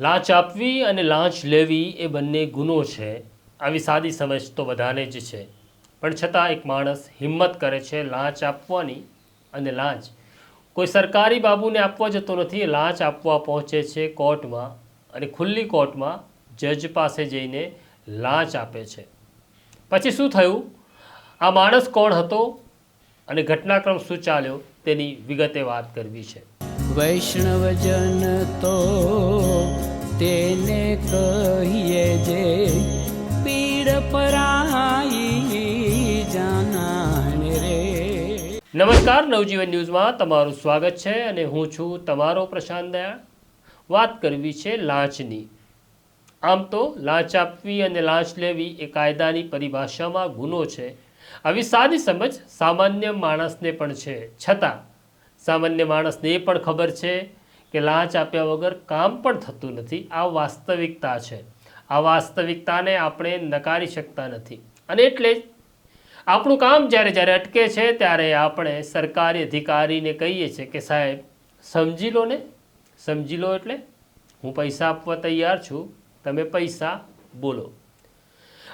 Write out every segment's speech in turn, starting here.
લાંચ આપવી અને લાંચ લેવી એ બંને ગુનો છે. આવી સાદી સમજ તો બધાને જ છે. પણ છતાં એક માણસ હિંમત કરે છે લાંચ આપવાની અને લાંચ. કોઈ સરકારી બાબુને આપવા જતો નથી લાંચ આપવા પહોંચે છે કોર્ટમાં અને ખુલ્લી કોર્ટમાં જજ પાસે જઈને લાંચ આપે છે. પછી શું થયું? આ માણસ કોણ હતો? અને ઘટનાક્રમ શું ચાલ્યો? તેની વિગતે વાત કરવી છે. વૈષ્ણવજન તો તેને કહીએ જે પીડ પરાઈ જાનાને રે. નમસ્કાર, નવજીવન ન્યૂઝમાં તમારું સ્વાગત છે અને હું છું તમારો પ્રશાંત દયા. વાત કરવી છે લાંચની. આમ તો લાંચ આપવી અને લાંચ લેવી એ કાયદાની પરિભાષામાં ગુનો છે. આવી સાદી સમજ સામાન્ય માણસને પણ છે. છતાં સામાન્ય માણસને એ પણ ખબર છે કે લાંચ આપ્યા વગર કામ પણ થતું નથી. આ વાસ્તવિકતા છે. આ વાસ્તવિકતાને આપણે નકારી શકતા નથી. અને એટલે જ આપણું કામ જ્યારે જ્યારે અટકે છે ત્યારે આપણે સરકારી અધિકારીને કહીએ છીએ કે સાહેબ, સમજી લો ને. સમજી લો એટલે હું પૈસા આપવા તૈયાર છું. તમે પૈસા બોલો.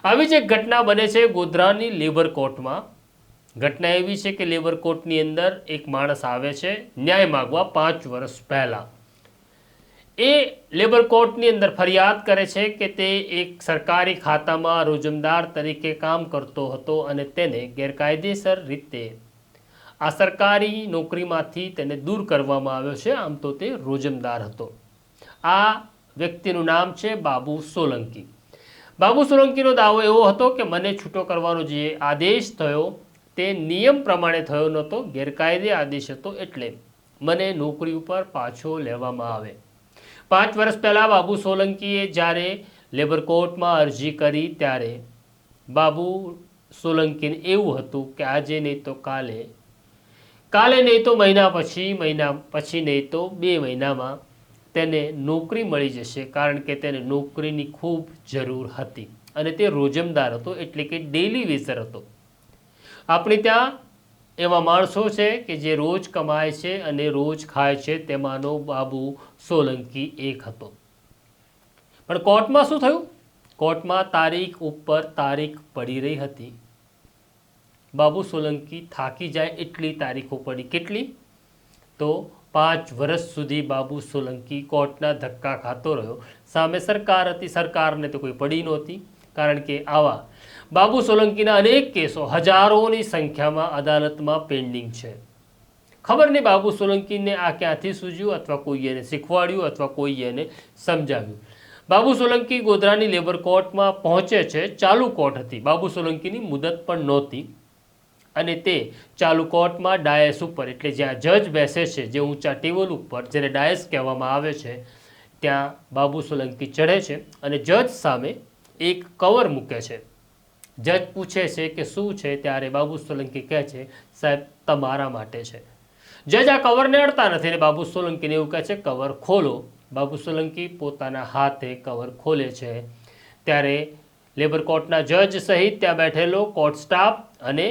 આવી જ એક ઘટના બને છે ગોધરાની લેબર કોર્ટમાં. ઘટના એવી છે કે લેબર કોર્ટની અંદર એક માણસ આવે છે, ન્યાય માગવા પાંચ વર્ષ પહેલાં. એ લેબર કોર્ટની અંદર ફરિયાદ કરે છે કે તે એક સરકારી ખાતામાં રોજમદાર તરીકે કામ કરતો હતો અને તેને ગેરકાયદેસર રીતે આ સરકારી નોકરીમાંથી તેને દૂર કરવામાં આવ્યો છે, આમ તો તે રોજમદાર હતો. આ વ્યક્તિનું નામ છે બાબુ સોલંકી. બાબુ સોલંકીનો દાવો એવો હતો કે મને છૂટો કરવાનો જે આદેશ થયો તે નિયમ પ્રમાણે થયો નહોતો, ગેરકાયદે આદેશ હતો એટલે મને નોકરી ઉપર પાછો લેવામાં આવે. પાંચ વર્ષ પહેલાં બાબુ સોલંકીએ જ્યારે લેબર કોર્ટમાં અરજી કરી ત્યારે બાબુ સોલંકીને એવું હતું કે આજે નહીં તો કાલે કાલે નહીં તો મહિના પછી મહિના પછી નહીં તો બે મહિનામાં તેને નોકરી મળી જશે કારણ કે તેને નોકરીની ખૂબ જરૂર હતી અને તે રોજમદાર હતો એટલે કે ડેલી વેઝર હતો. આપણે ત્યાં એવા માણસો છે કે જે રોજ કમાય છે અને રોજ ખાય છે તેમાંનો બાબુ સોલંકી એક હતો. પણ કોર્ટમાં શું થયું? કોર્ટમાં તારીખ ઉપર તારીખ પડી રહી હતી. બાબુ સોલંકી થાકી જાય એટલી તારીખો પડી. કેટલી? તો પાંચ વર્ષ સુધી બાબુ સોલંકી કોર્ટના ધક્કા ખાતો રહ્યો. સામે સરકાર હતી, સરકારને તો કોઈ પડી નહોતી. કારણ કે આવા બાબુ સોલંકીના અનેક કેસો હજારોની સંખ્યામાં અદાલતમાં પેન્ડિંગ છે. ખબર નહીં બાબુ સોલંકીને આ ક્યાંથી સૂજ્યું અથવા કોઈ એને શીખવાડ્યું અથવા કોઈ એને સમજાવ્યું. બાબુ સોલંકી ગોધરાની લેબર કોર્ટમાં પહોંચે છે. ચાલુ કોર્ટ હતી. બાબુ સોલંકીની મુદત પણ નહોતી. અને તે ચાલુ કોર્ટમાં ડાયસ ઉપર, એટલે જ્યાં જજ બેસે છે, જે ઊંચા ટેબલ ઉપર, જેને ડાયસ કહેવામાં આવે છે, ત્યાં બાબુ સોલંકી ચઢે છે અને જજ સામે એક કવર મૂકે છે. જજ પૂછે છે કે શું છે, ત્યારે બાબુ સોલંકી કહે છે, સાહેબ, તમારા માટે છે. જજ આ કવરને અડતા નથી અને બાબુ સોલંકીને એવું કહે છે કવર ખોલો. બાબુ સોલંકી પોતાના હાથે કવર ખોલે છે. ત્યારે લેબર કોર્ટના જજ સહિત ત્યાં બેઠેલો કોર્ટ સ્ટાફ અને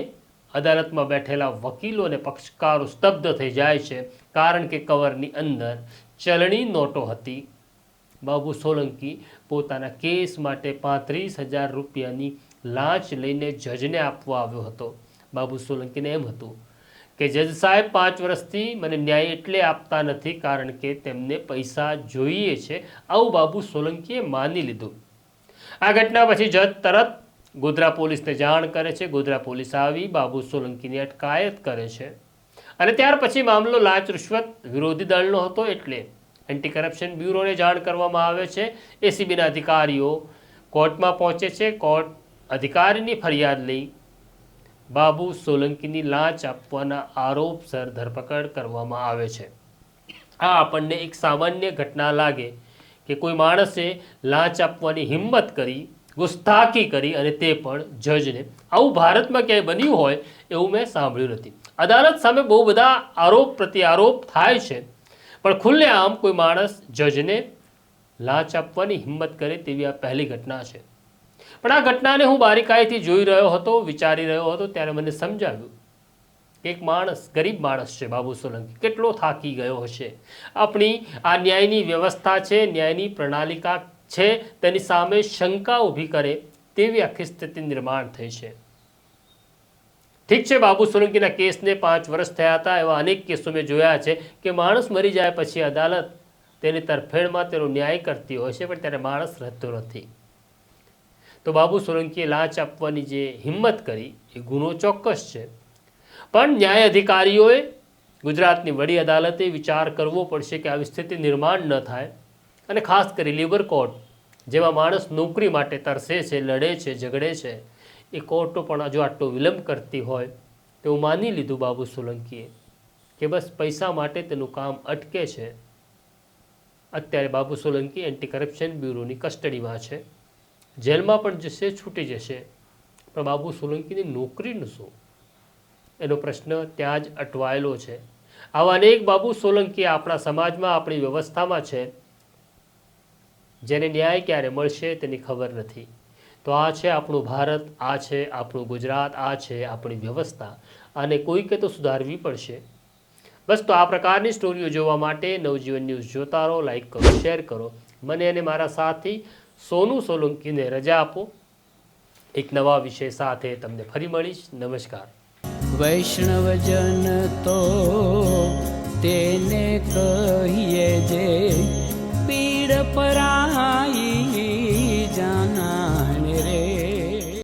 અદાલતમાં બેઠેલા વકીલો અને પક્ષકારો સ્તબ્ધ થઈ જાય છે, કારણ કે કવરની અંદર ચલણી નોટો હતી. બાબુ સોલંકી પોતાના કેસ માટે પાંત્રીસ હજાર રૂપિયાની લાંચ લઈને જજને આપવા આવ્યો હતો. બાબુ સોલંકીને એમ હતું કે, જજ સાહેબ, પાંચ વર્ષથી મને ન્યાય એટલે આપતા નથી કારણ કે તેમને પૈસા જોઈએ છે. આવું બાબુ સોલંકીએ માની લીધું. આ ઘટના પછી જજ તરત ગોધરા પોલીસને જાણ કરે છે. ગોધરા પોલીસ આવી, બાબુ સોલંકીની અટકાયત કરે છે. અને ત્યાર પછી મામલો લાંચ રૂશ્વત વિરોધી દળનો હતો એટલે એન્ટી કરપ્શન બ્યુરોને જાણ કરવામાં આવે છે. એસીબીના અધિકારીઓ કોર્ટમાં પહોંચે છે. કોર્ટ અધિકારીની ફરિયાદ લઈ બાબુ સોલંકીની લાંચ આપવાના આરોપસર ધરપકડ કરવામાં આવે છે. આ આપણને એક સામાન્ય ઘટના લાગે કે કોઈ માણસે લાંચ આપવાની હિંમત કરી, ગુસ્તાખી કરી અને તે પણ જજને. આવું ભારતમાં ક્યાંય બન્યું હોય એવું મેં સાંભળ્યું નથી. અદાલત સામે બહુ બધા આરોપ પ્રત્યારોપ થાય છે, પણ ખુલ્લેઆમ કોઈ માણસ જજને લાંચ આપવાની હિંમત કરે તેવી આ પહેલી ઘટના છે. પણ આ ઘટનાને હું બારીકાઈથી જોઈ રહ્યો હતો, વિચારી રહ્યો હતો, ત્યારે મને સમજાવ્યું એક માણસ, ગરીબ માણસ છે બાબુ સોલંકી. કેટલો થાકી ગયો હશે. આપણી આ ન્યાયની વ્યવસ્થા છે, ન્યાયની પ્રણાલિકા છે, તેની સામે શંકા ઊભી કરે તેવી આખી સ્થિતિ નિર્માણ થઈ છે. ઠીક છે, બાબુ સોલંકીના કેસને પાંચ વર્ષ થયા હતા, એવા અનેક કેસો મેં જોયા છે કે માણસ મરી જાય પછી અદાલત તેની તરફેણમાં તેનો ન્યાય કરતી હોય છે, પણ ત્યારે માણસ રહેતો નથી. તો બાબુ સોલંકીએ લાંચ આપવાની જે હિંમત કરી, એ ગુનો ચોક્કસ છે. પણ ન્યાય અધિકારીઓએ ગુજરાતની વડી અદાલતે વિચાર કરવો પડશે કે આવી સ્થિતિ નિર્માણ ન થાય અને ખાસ કરી લેબર કોર્ટ, જેમાં માણસ નોકરી માટે તરસે છે, લડે છે, ઝઘડે છે, એ કોર્ટો પણ જો આટલો વિલંબ કરતી હોય, તો હું માની લીધું બાબુ સોલંકીએ કે બસ પૈસા માટે તેનું કામ અટકે છે. અત્યારે બાબુ સોલંકી એન્ટી કરપ્શન બ્યુરોની કસ્ટડીમાં છે. જેલમાં પણ જશે, છૂટી જશે. પણ બાબુ સોલંકીની નોકરીનું શું એનો પ્રશ્ન ત્યાં જ અટવાયેલો છે. આવા અનેક બાબુ સોલંકી આપણા સમાજમાં, આપણી વ્યવસ્થામાં છે. જેને ન્યાય ક્યારે મળશે તેની ખબર નથી. તો આ છે આપણું ભારત, આ છે આપણું ગુજરાત, આ છે આપણી વ્યવસ્થા. અને કોઈકે તો સુધારવી પડશે. બસ તો આ પ્રકારની સ્ટોરીઓ જોવા માટે નવજીવન ન્યૂઝ જોતા રહો, લાઈક કરો, શેર કરો. મને અને મારા સાથી સોનુ સોલંકીને રજા આપો. એક નવા વિષય સાથે તમને ફરી મળીશ. નમસ્કાર. વૈષ્ણવજન તો તેને કહીએ જે પીડ પરાઈ